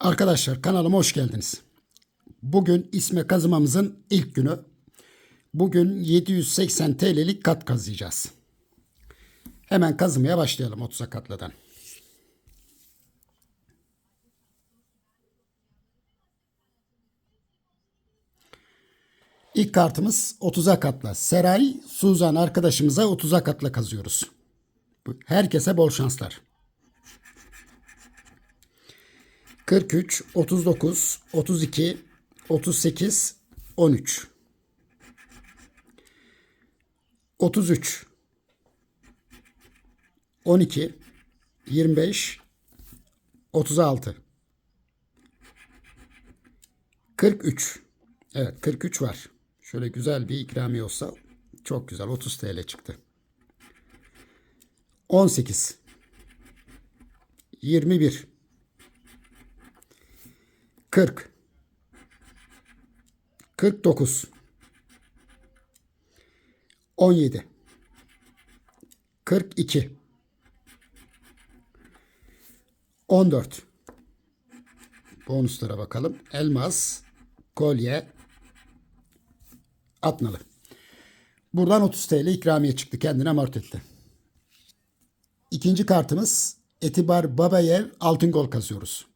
Arkadaşlar kanalıma hoş geldiniz. Bugün isme kazımamızın ilk günü. Bugün 780 TL'lik kat kazıyacağız. Hemen kazımaya başlayalım 30'a katladan. İlk kartımız 30'a katla. Seray Suzan arkadaşımıza 30'a katla kazıyoruz. Herkese bol şanslar. 43, 39, 32, 38, 13. 33, 12, 25, 36. 43. Evet 43 var. Şöyle güzel bir ikramiye olsa çok güzel 30 TL çıktı. 18 21 40 49 17 42 14 Bonuslara bakalım. Elmas, kolye, atnalı. Buradan 30 TL ikramiye çıktı. Kendine amort etti. İkinci kartımız Etibar Babayev altın gol kazıyoruz.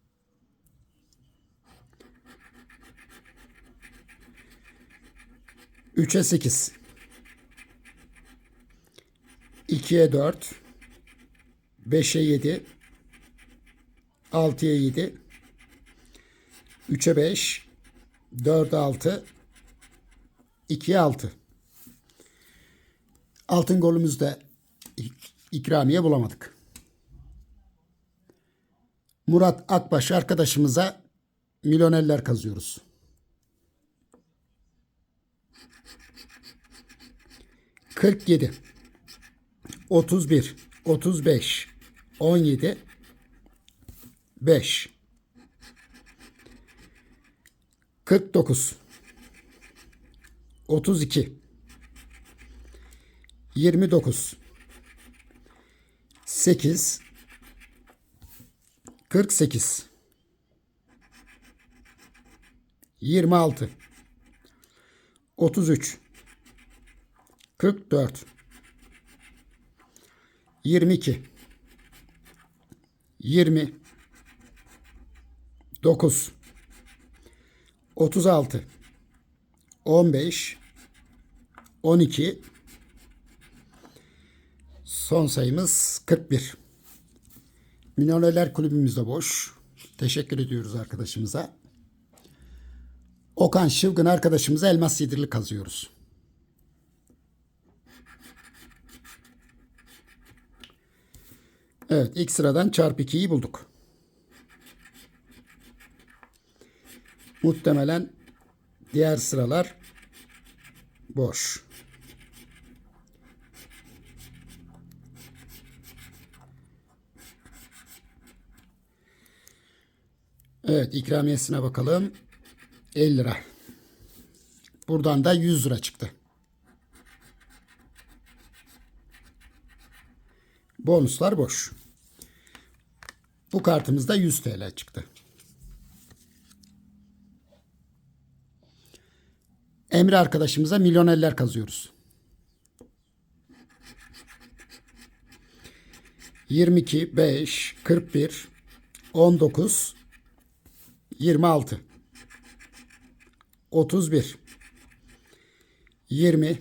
Üçe sekiz. İkiye dört. Beşe yedi. Altıya yedi. Üçe beş. Dörde altı. İkiye altı. Altın golümüzde ikramiye bulamadık. Murat Akbaş arkadaşımıza milyonerler kazıyoruz. Kırk yedi, otuz bir, otuz beş, on yedi, beş, kırk dokuz, otuz iki, yirmi dokuz, 8 48 26 33 44 22 20 9 36 15 12 Son sayımız 41. Milyonerler kulübümüz de boş. Teşekkür ediyoruz arkadaşımıza. Okan Şıvgın arkadaşımıza elmas sidirli kazıyoruz. Evet ilk sıradan çarpı 2'yi bulduk. Muhtemelen diğer sıralar boş. Evet ikramiyesine bakalım. 50 lira. Buradan da 100 lira çıktı. Bonuslar boş. Bu kartımızda 100 TL çıktı. Emre arkadaşımıza milyonerler kazıyoruz. 22, 5, 41, 19, 26 31 20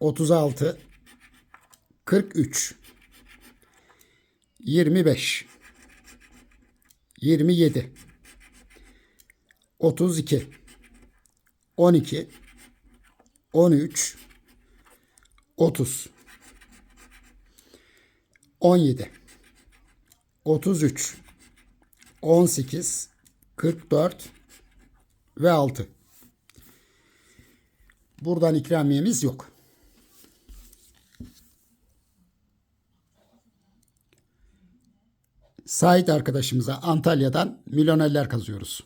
36 43 25 27 32 12 13 30 17 33 18 44 ve 6. Buradan ikramiyemiz yok. Sait arkadaşımıza Antalya'dan milyonerler kazıyoruz.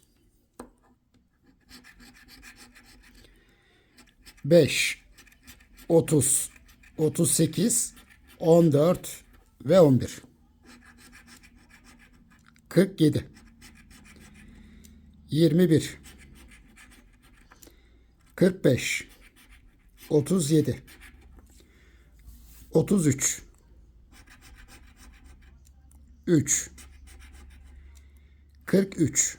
5, 30, 38, 14 ve 11. 47. 21 45 37 33 3 43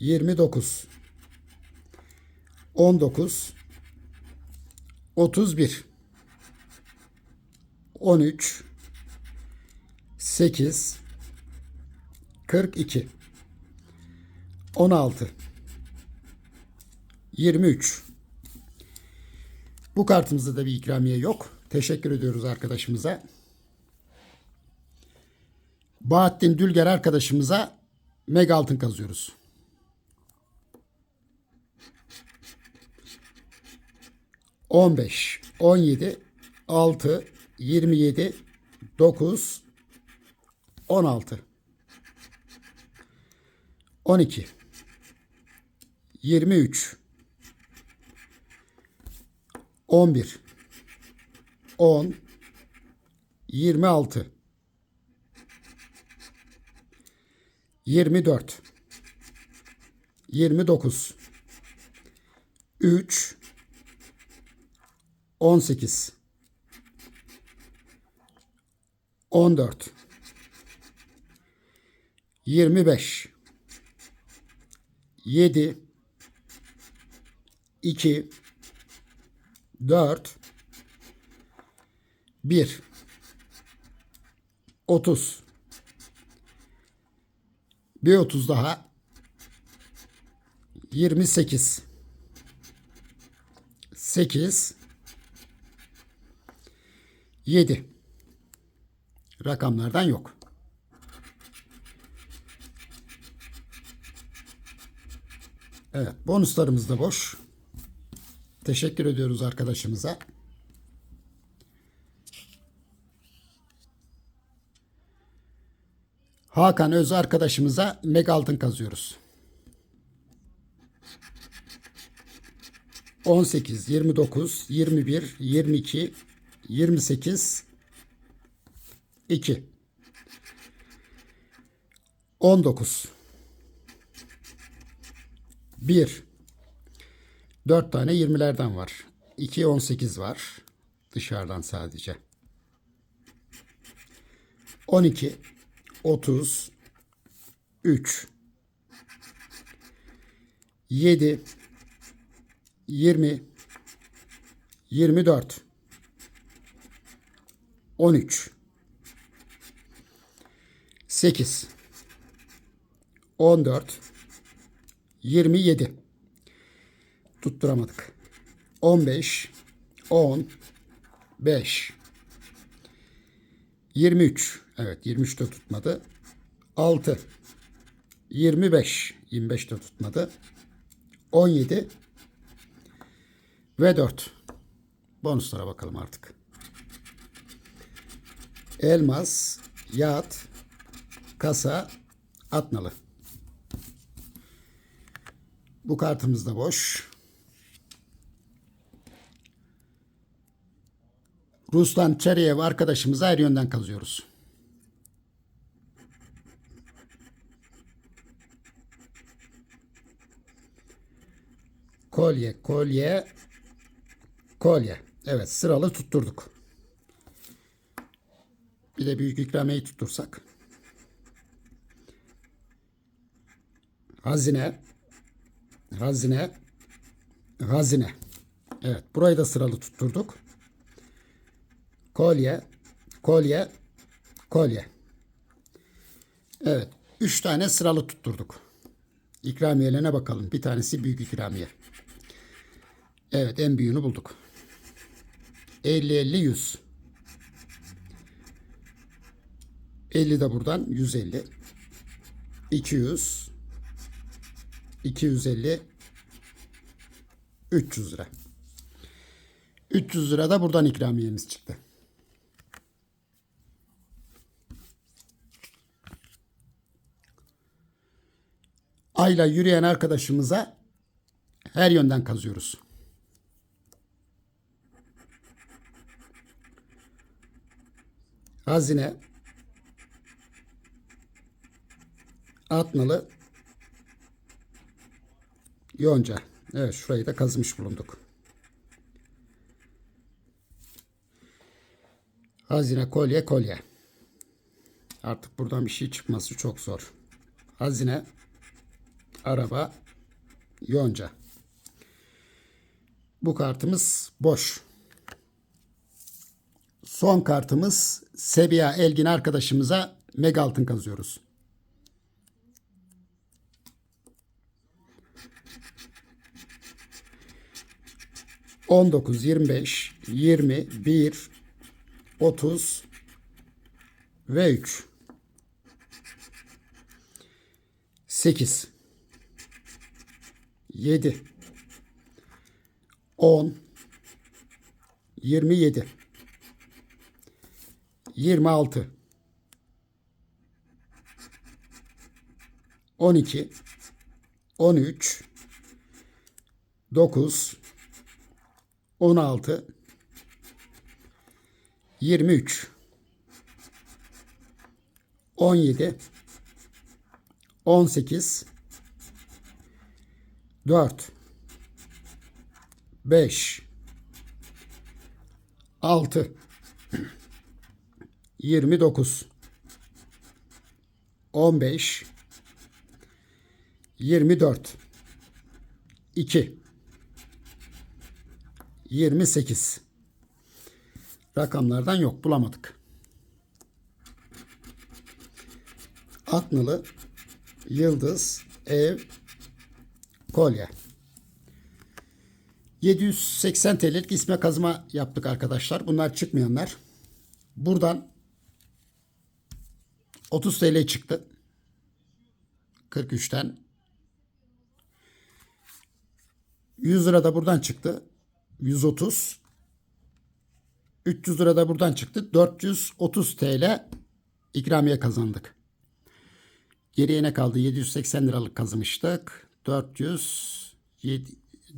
29 19 31 13 8 42 16 23 Bu kartımızda da bir ikramiye yok. Teşekkür ediyoruz arkadaşımıza. Bahattin Dülger arkadaşımıza mega altın kazıyoruz. On beş, on yedi, altı, yirmi yedi, dokuz, on altı, on iki, yirmi üç, on bir, on, yirmi altı, 24 29 3 18 14 25 7 2 4 1 30 bir 30 daha. 28. 8. 7. Rakamlardan yok. Evet, bonuslarımız da boş. Teşekkür ediyoruz arkadaşımıza. Hakan Öz arkadaşımıza mega altın kazıyoruz. 18, 29, 21, 22, 28, 2, 19, 1, 4 tane 20'lerden var. 2, 18 var. Dışarıdan sadece. 12, 30 3 7 20 24 13 8 14 27 tutturamadık. 15 10 5 23 Evet 23 de tutmadı. 6 25 25 de tutmadı. 17 ve 4. Bonuslara bakalım artık. Elmas, yat, kasa, atnalı. Bu kartımız da boş. Ruslan Çeriyev arkadaşımıza her yönden kazıyoruz. Kolye, kolye, kolye. Evet sıralı tutturduk. Bir de büyük ikramiyeyi tuttursak. Hazine, hazine, hazine. Evet burayı da sıralı tutturduk. Kolye, kolye, kolye. Evet. Üç tane sıralı tutturduk. İkramiyelerine bakalım. Bir tanesi büyük ikramiye. Evet en büyüğünü bulduk. 50 50 100. 50 de buradan 150. 200 250 300 lira. 300 lira da buradan ikramiyemiz çıktı. Ayla yürüyen arkadaşımıza her yönden kazıyoruz. Hazine Atnalı Yonca. Evet şurayı da kazımış bulunduk. Hazine kolye kolye. Artık buradan bir şey çıkması çok zor. Hazine, araba, yonca. Bu kartımız boş. Son kartımız Sebiya Elgin arkadaşımıza mega altın kazıyoruz. On dokuz, yirmi beş, yirmi, bir, otuz ve üç. Sekiz. Yedi. On. Yirmi yedi. 26 12 13 9 16 23 17 18 4 5 6 29 15 24 2 28 Rakamlardan yok bulamadık. Atnalı Yıldız Ev Kolye 780 TL'lik isme kazma yaptık arkadaşlar. Bunlar çıkmayanlar. Buradan 30 TL çıktı. 43'ten. 100 lira da buradan çıktı. 130. 300 lira da buradan çıktı. 430 TL ikramiye kazandık. Geriye ne kaldı? 780 liralık kazımıştık. 400 7,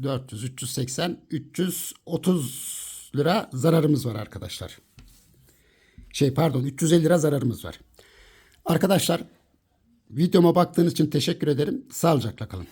400 380 330 lira zararımız var arkadaşlar. Şey pardon 350 lira zararımız var. Arkadaşlar videoma baktığınız için teşekkür ederim. Sağlıcakla kalın.